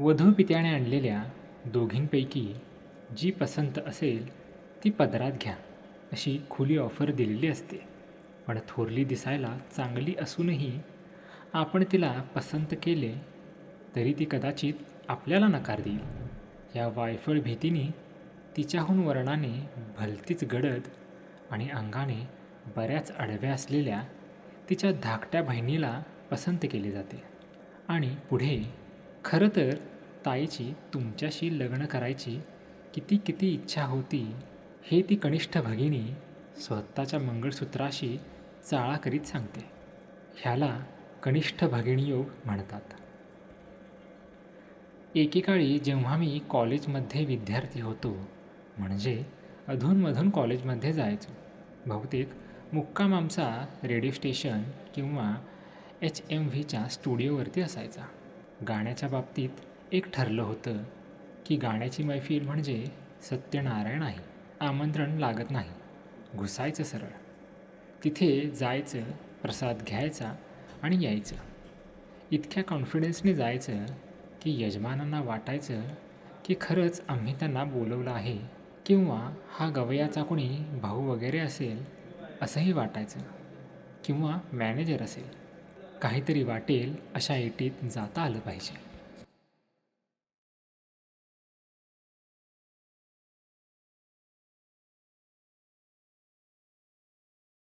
वधू पित्याने आणलेल्या दोघींपैकी जी पसंत असेल ती पदरात घ्या. अशी खुली ऑफर दिलेली असते. पण थोरली दिसायला चांगली असूनही आपण तिला पसंत केले तरी ती कदाचित आपल्याला नकार देईल. या वायफळ भीतीने तिच्याहून वर्णाने भलतीच गडद आणि अंगाने बऱ्याच अडव्या असलेल्या तिच्या धाकट्या बहिणीला पसंत केले जाते. आणि पुढे खरं तर ताईची तुमच्याशी लग्न करायची किती किती इच्छा होती हे ती कनिष्ठ भगिनी स्वतःच्या मंगळसूत्राशी चाळा करीत सांगते. ह्याला कनिष्ठ भगिनी योग म्हणतात. एकेकाळी जेव्हा मी कॉलेजमध्ये विद्यार्थी होतो म्हणजे अधूनमधून कॉलेजमध्ये जायचो. बहुतेक मुक्काम आमचा रेडिओ स्टेशन किंवा एच एम व्हीच्या स्टुडिओवरती असायचा. गाण्याच्या बाबतीत एक ठरलं होतं की गाण्याची मैफिल म्हणजे सत्यनारायण आहे आमंत्रण लागत नाही. घुसायचं सरळ. तिथे जायचं प्रसाद घ्यायचा आणि यायचं. इतक्या कॉन्फिडन्सने जायचं की यजमानांना वाटायचं की खरंच आम्ही त्यांना बोलवलं आहे किंवा हा गवयाचा कोणी भाऊ वगैरे असेल असंही वाटायचं किंवा मॅनेजर असेल. काहीतरी वाटेल अशा एटीत जाता आलं पाहिजे.